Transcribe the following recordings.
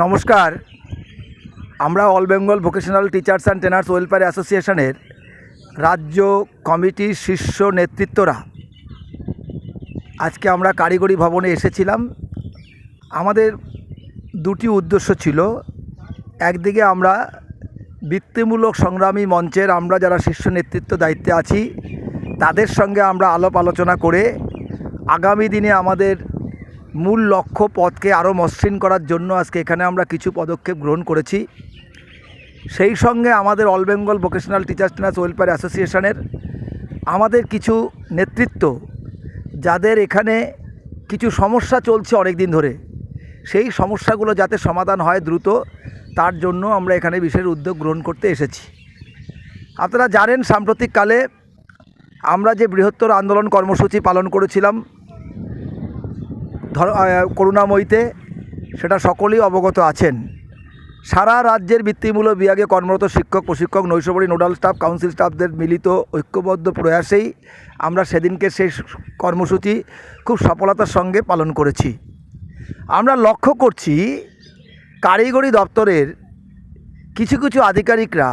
নমস্কার। আমরা all Bengal vocational teachers and trainers welfare অ্যাসোসিয়েশনের রাজ্য কমিটির শীর্ষ নেতৃত্বরা। আজকে আমরা কারিগরি ভবনে এসেছিলাম। আমাদের দুটি উদ্দেশ্য ছিল। একদিকে আমরা বৃত্তিমূলক সংগ্রামী মঞ্চের আমরা যারা শীর্ষ নেতৃত্ব দায়িত্বে আছি, তাদের সঙ্গে আমরা আলাপ আলোচনা করে আগামী দিনে আমাদের মূল লক্ষ্য পথকে আরও মসৃণ করার জন্য আজকে এখানে আমরা কিছু পদক্ষেপ গ্রহণ করেছি। সেই সঙ্গে আমাদের all Bengal vocational teachers trainers welfare অ্যাসোসিয়েশনের আমাদের কিছু নেতৃত্ব, যাদের এখানে কিছু সমস্যা চলছে অনেক দিন ধরে। সেই সমস্যাগুলো যাতে সমাধান হয় দ্রুত, তার জন্য আমরা এখানে বিশেষ উদ্যোগ গ্রহণ করতে এসেছি। আপনারা জানেন, সাম্প্রতিককালে আমরা যে বৃহত্তর আন্দোলন কর্মসূচি পালন করেছিলাম ধর করুণাময়ীতে সেটা সকলেই অবগত আছেন। সারা রাজ্যের বৃত্তিমূলক বিভাগে কর্মরত শিক্ষক, প্রশিক্ষক নৈশপরী নোডাল স্টাফ, কাউন্সিল স্টাফদের মিলিত ঐক্যবদ্ধ প্রয়াসেই আমরা সেদিনকে সেই কর্মসূচি খুব সফলতার সঙ্গে পালন করেছি। আমরা লক্ষ্য করছি কারিগরি দপ্তরের কিছু কিছু আধিকারিকরা,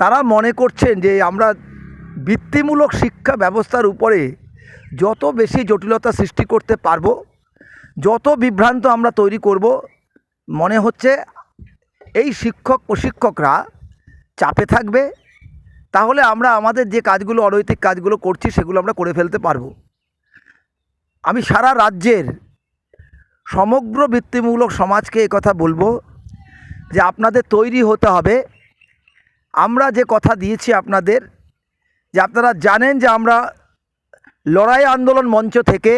তারা মনে করছেন যে আমরা বৃত্তিমূলক শিক্ষা ব্যবস্থার উপরে যত বেশি জটিলতা সৃষ্টি করতে পারব, যত বিভ্রান্ত আমরা তৈরি করব, মনে হচ্ছে এই শিক্ষক প্রশিক্ষকরা চাপে থাকবে, তাহলে আমরা আমাদের যে কাজগুলো, অনৈতিক কাজগুলো করছি, সেগুলো আমরা করে ফেলতে পারব। আমি সারা রাজ্যের সমগ্র বৃত্তিমূলক সমাজকে কথা বলব যে আপনাদের তৈরি হতে হবে। আমরা যে কথা দিয়েছি আপনাদের, যে আপনারা জানেন যে আমরা লড়াই আন্দোলন মঞ্চ থেকে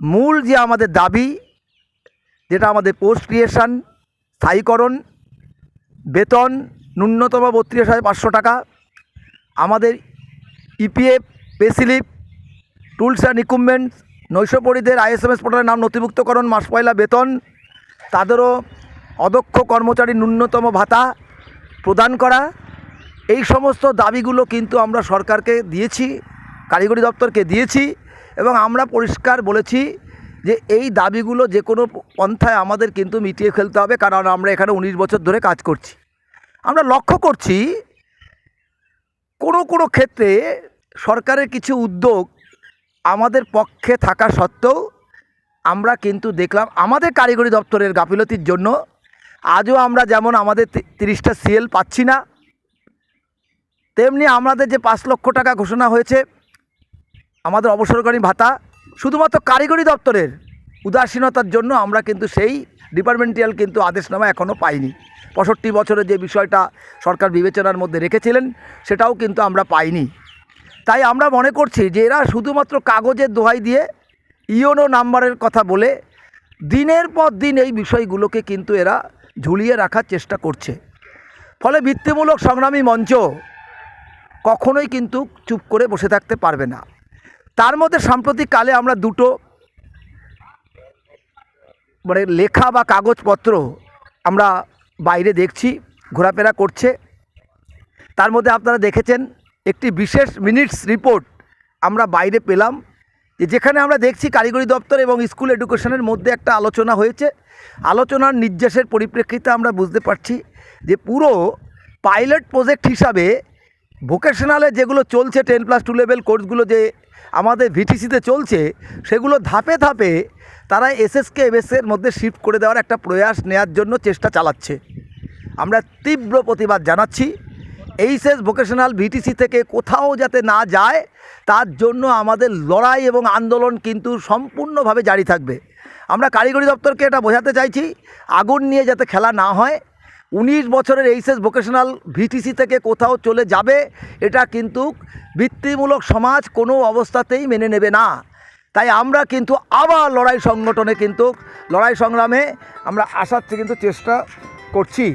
মূল যে আমাদের দাবি, যেটা আমাদের পোস্ট ক্রিয়েশন স্থায়ীকরণ, বেতন, ন্যূনতম বত্রিশ হাজার পাঁচশো টাকা, আমাদের EPF pay slip tools and equipments নৈশপরিদের ISMS পোর্টালের নাম নথিভুক্তকরণ, মাস পয়লা বেতন, তাদেরও অদক্ষ কর্মচারী ন্যূনতম ভাতা প্রদান করা, এই সমস্ত দাবিগুলো কিন্তু আমরা সরকারকে দিয়েছি। কারিগরি দপ্তরকে দিয়েছি এবং আমরা পরিষ্কার বলেছি যে এই দাবিগুলো যে কোনো পন্থায় আমাদের কিন্তু মিটিয়ে ফেলতে হবে, কারণ আমরা এখানে উনিশ বছর ধরে কাজ করছি। আমরা লক্ষ্য করছি কোনো কোনো ক্ষেত্রে সরকারের কিছু উদ্যোগ আমাদের পক্ষে থাকা সত্ত্বেও আমরা কিন্তু দেখলাম আমাদের কারিগরি দপ্তরের গাফিলতির জন্য আজও আমরা যেমন আমাদের তিরিশটা সিএল পাচ্ছি না, তেমনি আমাদের যে পাঁচ লক্ষ টাকা ঘোষণা হয়েছে আমাদের অবসরকারী ভাতা শুধুমাত্র কারিগরি দপ্তরের উদাসীনতার জন্য আমরা কিন্তু সেই ডিপার্টমেন্টাল কিন্তু আদেশনামা এখনও পাইনি। পঁয়ষট্টি বছরের যে বিষয়টা সরকার বিবেচনার মধ্যে রেখেছিলেন, সেটাও কিন্তু আমরা পাইনি। তাই আমরা মনে করছি যে এরা শুধুমাত্র কাগজের দোহাই দিয়ে ইওনো নাম্বারের কথা বলে দিনের পর দিন এই বিষয়গুলোকে কিন্তু এরা ঝুলিয়ে রাখার চেষ্টা করছে। ফলে বৃত্তিমূলক সংগ্রামী মঞ্চ কখনোই কিন্তু চুপ করে বসে থাকতে পারবে না। তার মধ্যে সাম্প্রতিককালে আমরা দুটো মানে লেখা বা কাগজপত্র আমরা বাইরে দেখছি, ঘোরাফেরা করছে। তার মধ্যে আপনারা দেখেছেন একটি বিশেষ মিনিটস রিপোর্ট আমরা বাইরে পেলাম যেখানে আমরা দেখছি কারিগরি দপ্তর এবং স্কুল এডুকেশনের মধ্যে একটা আলোচনা হয়েছে। আলোচনার নির্দেশের পরিপ্রেক্ষিতে আমরা বুঝতে পারছি যে পুরো পাইলট প্রজেক্ট হিসাবে ভোকেশনালে যেগুলো চলছে টেন প্লাস টু লেভেল কোর্সগুলো যে আমাদের ভিটিসিতে চলছে, সেগুলো ধাপে ধাপে তারা এসএসকে এমএসের মধ্যে শিফট করে দেওয়ার একটা প্রয়াস নেওয়ার জন্য চেষ্টা চালাচ্ছে। আমরা তীব্র প্রতিবাদ জানাচ্ছি। এইচএস ভোকেশনাল ভিটিসি থেকে কোথাও যাতে না যায়, তার জন্য আমাদের লড়াই এবং আন্দোলন কিন্তু সম্পূর্ণভাবে জারি থাকবে। আমরা কারিগরি দপ্তরকে এটা বোঝাতে চাইছি, আগুন নিয়ে যাতে খেলা না হয় উনিশ বছরের এইচএস ভোকেশনাল ভিটিসি থেকে কোথাও চলে যাবে, এটা কিন্তু বৃত্তিমূলক সমাজ কোনো অবস্থাতেই মেনে নেবে না। তাই আমরা কিন্তু আবার লড়াই সংগঠনে কিন্তু, লড়াই সংগ্রামে আমরা আসার কিন্তু চেষ্টা করছি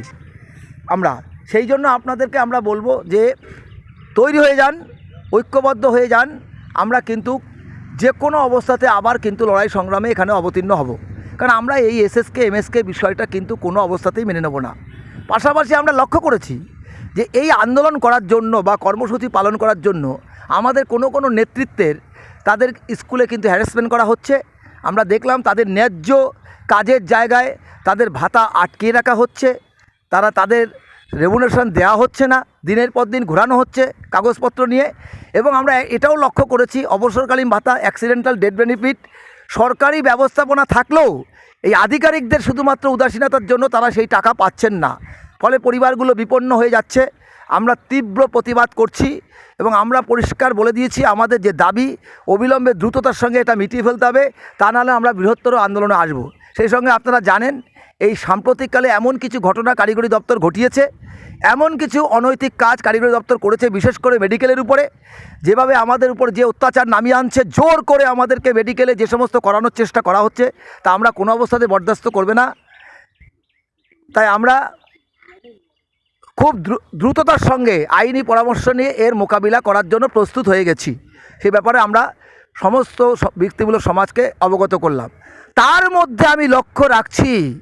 আমরা। সেই জন্য আপনাদেরকে আমরা বলব যে, তৈরি হয়ে যান, ঐক্যবদ্ধ হয়ে যান, আমরা কিন্তু যে কোনো অবস্থাতে আবার কিন্তু লড়াই সংগ্রামে এখানে অবতীর্ণ হব। কারণ আমরা এই এসএসকে, এমএসকে বিষয়টা কিন্তু কোনো অবস্থাতেই মেনে নেব না। পাশাপাশি আমরা লক্ষ্য করেছি যে এই আন্দোলন করার জন্য বা কর্মসূচি পালন করার জন্য আমাদের কোনো কোনো নেতৃত্বের তাদের স্কুলে কিন্তু হ্যারাসমেন্ট করা হচ্ছে। আমরা দেখলাম তাদের ন্যায্য কাজের জায়গায় তাদের ভাতা আটকে রাখা হচ্ছে। তারা তাদের রেমুনেশন দেওয়া হচ্ছে না। দিনের পর দিন ঘোরানো হচ্ছে কাগজপত্র নিয়ে। এবং আমরা এটাও লক্ষ্য করেছি, অবসরকালীন ভাতা অ্যাক্সিডেন্টাল ডেড বেনিফিট সরকারি ব্যবস্থাপনা থাকলেও এই আধিকারিকদের শুধুমাত্র উদাসীনতার জন্য তারা সেই টাকা পাচ্ছেন না। ফলে পরিবারগুলো বিপন্ন হয়ে যাচ্ছে। আমরা তীব্র প্রতিবাদ করছি এবং আমরা পরিষ্কার বলে দিয়েছি আমাদের যে দাবি, অবিলম্বে দ্রুততার সঙ্গে এটা মিটিয়ে ফেলতে হবে, তা নাহলে আমরা বৃহত্তর আন্দোলনে আসব। সেই সঙ্গে আপনারা জানেন, এই সাম্প্রতিককালে এমন কিছু ঘটনা কারিগরি দপ্তর ঘটিয়েছে, এমন কিছু অনৈতিক কাজ কারিগরি দপ্তর করেছে, বিশেষ করে মেডিকেলের উপরে, যেভাবে আমাদের উপর যে অত্যাচার নামিয়ে আনছে, জোর করে আমাদেরকে মেডিকেলে যে সমস্ত করানোর চেষ্টা করা হচ্ছে, তা আমরা কোনো অবস্থাতে বরদাস্ত করবে না। তাই আমরা খুব দ্রু- দ্রুততার সঙ্গে আইনি পরামর্শ নিয়ে এর মোকাবিলা করার জন্য প্রস্তুত হয়ে গেছি। সে ব্যাপারে আমরা সমস্ত ব্যক্তিমূলক সমাজকে অবগত করলাম। তার মধ্যে আমি লক্ষ্য রাখছি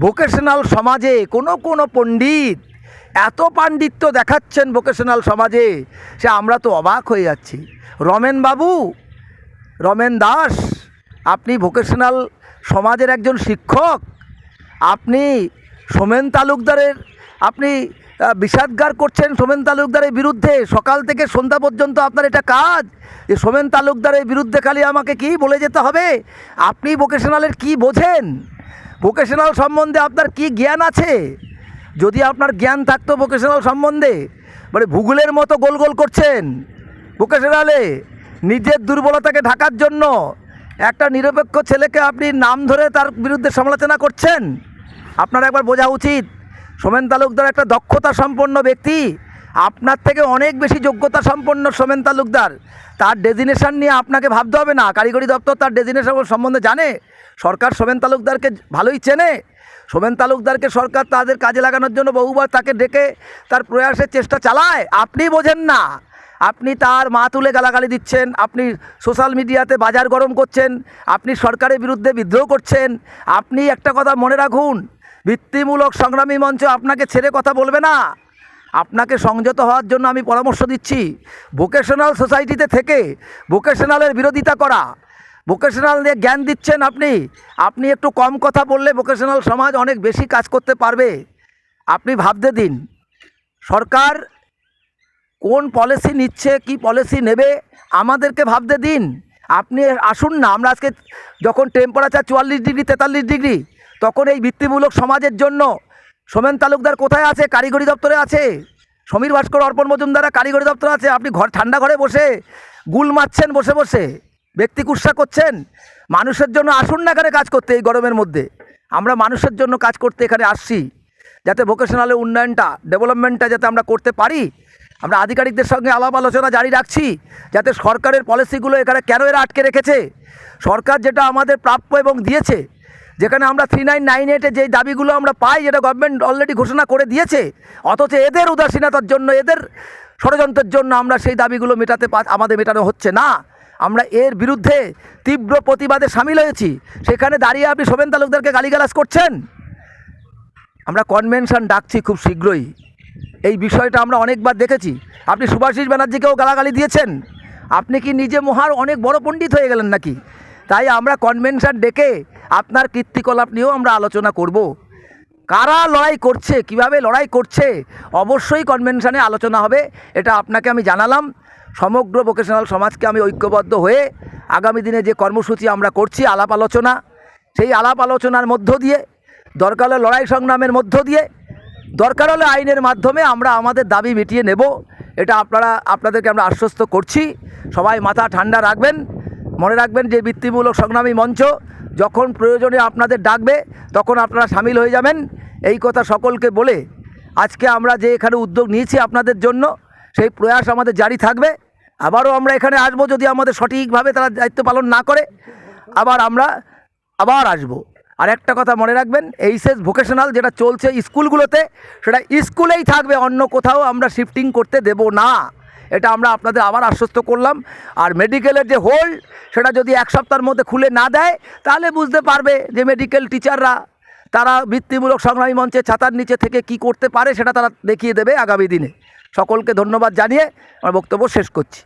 ভোকেশনাল সমাজে কোনো কোনো পণ্ডিত এত পাণ্ডিত্য দেখাচ্ছেন ভোকেশনাল সমাজে, সে আমরা তো অবাক হয়ে যাচ্ছি। রমেন বাবু রমেন দাস, আপনি ভোকেশনাল সমাজের একজন শিক্ষক, আপনি সোমেন তালুকদারের আপনি বিষাদগার করছেন সোমেন তালুকদারের বিরুদ্ধে। সকাল থেকে সন্ধ্যা পর্যন্ত আপনার এটা কাজ। যে সোমেন তালুকদারের বিরুদ্ধে খালি আমাকে কি বলে যেতে হবে? আপনি ভোকেশনালের কি বোঝেন? ভোকেশনাল সম্বন্ধে আপনার কি জ্ঞান আছে? যদি আপনার জ্ঞান থাকতো ভোকেশনাল সম্বন্ধে মানে ভূগোলের মতো গোল গোল করছেন ভোকেশনালে, নিজের দুর্বলতাকে ঢাকার জন্য, একটা নিরপেক্ষ ছেলেকে আপনি নাম ধরে তার বিরুদ্ধে সমালোচনা করছেন? আপনার একবার বোঝা উচিত। সোমেন তালুকদার একটা দক্ষতা সম্পন্ন ব্যক্তি। আপনার থেকে অনেক বেশি যোগ্যতা সম্পন্ন সোমেন তালুকদার। তার ডেজিনেশন নিয়ে আপনাকে ভাবতে হবে না। কারিগরি দপ্তর তার ডেজিনেশন সম্বন্ধে জানে। সরকার সোমেন তালুকদারকে ভালোই চেনে। সোমেন তালুকদারকে সরকার তাদের কাজে লাগানোর জন্য বহুবার তাকে ডেকে তার প্রয়াসের চেষ্টা চালায়। আপনি বোঝেন না। আপনি তার মা তুলে গালাগালি দিচ্ছেন। আপনি সোশ্যাল মিডিয়াতে বাজার গরম করছেন। আপনি সরকারের বিরুদ্ধে বিদ্রোহ করছেন। আপনি একটা কথা মনে রাখুন। ভিত্তিমূলক সংগ্রামী মঞ্চ আপনাকে ছেড়ে কথা বলবে না। আপনাকে সংযত হওয়ার জন্য আমি পরামর্শ দিচ্ছি। ভোকেশনাল সোসাইটিতে থেকে ভোকেশনালের বিরোধিতা করা। ভোকেশনাল নিয়ে জ্ঞান দিচ্ছেন আপনি। আপনি একটু কম কথা বললে ভোকেশনাল সমাজ অনেক বেশি কাজ করতে পারবে। আপনি ভাবতে দিন, সরকার কোন পলিসি নিচ্ছে, কি পলিসি নেবে, আমাদেরকে ভাবতে দিন। আপনি আসুন না, আমরা আজকে যখন টেম্পারেচার চুয়াল্লিশ ডিগ্রি তেতাল্লিশ ডিগ্রি তখন এই ভিত্তিমূলক সমাজের জন্য সোমেন তালুকদার কোথায় আছে? কারিগরি দপ্তরে আছে? সমীর ভাস্কর অর্পণ মজুমদারা কারিগরি দপ্তর আছে? আপনি ঘর ঠান্ডা ঘরে বসে গুল মারছেন, বসে বসে। ব্যক্তি কুৎসা করছেন। মানুষের জন্য আসুন না এখানে কাজ করতে এই গরমের মধ্যে। আমরা মানুষের জন্য কাজ করতে এখানে আসছি। যাতে ভোকেশনালের উন্নয়নটা ডেভেলপমেন্টটা যাতে আমরা করতে পারি। আমরা আধিকারিকদের সঙ্গে আলাপ আলোচনা জারি রাখছি। যাতে সরকারের পলিসিগুলো এখানে কেন এরা আটকে রেখেছে? সরকার যেটা আমাদের প্রাপ্য এবং দিয়েছে যেখানে আমরা থ্রি নাইন নাইন এইটে যেই দাবিগুলো আমরা পাই, যেটা গভর্নমেন্ট অলরেডি ঘোষণা করে দিয়েছে, অথচ এদের উদাসীনতার জন্য, এদের ষড়যন্ত্রের জন্য আমরা সেই দাবিগুলো মেটাতে আমাদের মেটানো হচ্ছে না। আমরা এর বিরুদ্ধে তীব্র প্রতিবাদে সামিল হয়েছি। সেখানে দাঁড়িয়ে আপনি শোভেন তালুকদারকে গালিগালাজ করছেন? আমরা কনভেনশন ডাকছি খুব শীঘ্রই। এই বিষয়টা আমরা অনেকবার দেখেছি। আপনি সুভাষিস ব্যানার্জিকেও গালাগালি দিয়েছেন। আপনি কি নিজে মহার অনেক বড় পণ্ডিত হয়ে গেলেন নাকি? তাই আমরা কনভেনশন ডেকে আপনার কীর্তিকলাপ নিয়েও আমরা আলোচনা করব। কারা লড়াই করছে, কীভাবে লড়াই করছে, অবশ্যই কনভেনশনে আলোচনা হবে, এটা আপনাকে আমি জানালাম। সমগ্র ভোকেশনাল সমাজকে আমি ঐক্যবদ্ধ হয়ে আগামী দিনে যে কর্মসূচি আমরা করছি, আলাপ আলোচনা, সেই আলাপ আলোচনার মধ্য দিয়ে, দরকার হলে লড়াই সংগ্রামের মধ্য দিয়ে, দরকার হলে আইনের মাধ্যমে আমরা আমাদের দাবি মিটিয়ে নেব, এটা আপনারা, আপনাদেরকে আমরা আশ্বস্ত করছি। সবাই মাথা ঠান্ডা রাখবেন, মনে রাখবেন যে বৃত্তিমূলক সংগ্রামী মঞ্চ যখন প্রয়োজনে আপনাদের ডাকবে, তখন আপনারা সামিল হয়ে যাবেন। এই কথা সকলকে বলে আজকে আমরা যে এখানে উদ্যোগ নিয়েছি আপনাদের জন্য, সেই প্রয়াস আমাদের জারি থাকবে। আবারও আমরা এখানে আসব যদি আমাদের সঠিকভাবে তারা দায়িত্ব পালন না করে। আবার আমরা আবার আসব। আর একটা কথা মনে রাখবেন, এইচএস ভোকেশনাল যেটা চলছে স্কুলগুলোতে, সেটা স্কুলেই থাকবে, অন্য কোথাও আমরা শিফটিং করতে দেব না। এটা আমরা আপনাদের আবার আশ্বস্ত করলাম। আর মেডিকেলের যে হোল্ড সেটা যদি এক সপ্তাহের মধ্যে খুলে না দেয়, তাহলে বুঝতে পারবে যে মেডিকেল টিচাররা তারা বৃত্তিমূলক সংগ্রামী মঞ্চে ছাতার নিচে থেকে কি করতে পারে, সেটা তারা দেখিয়ে দেবে আগামী দিনে। সকলকে ধন্যবাদ জানিয়ে আমার বক্তব্য শেষ করছি।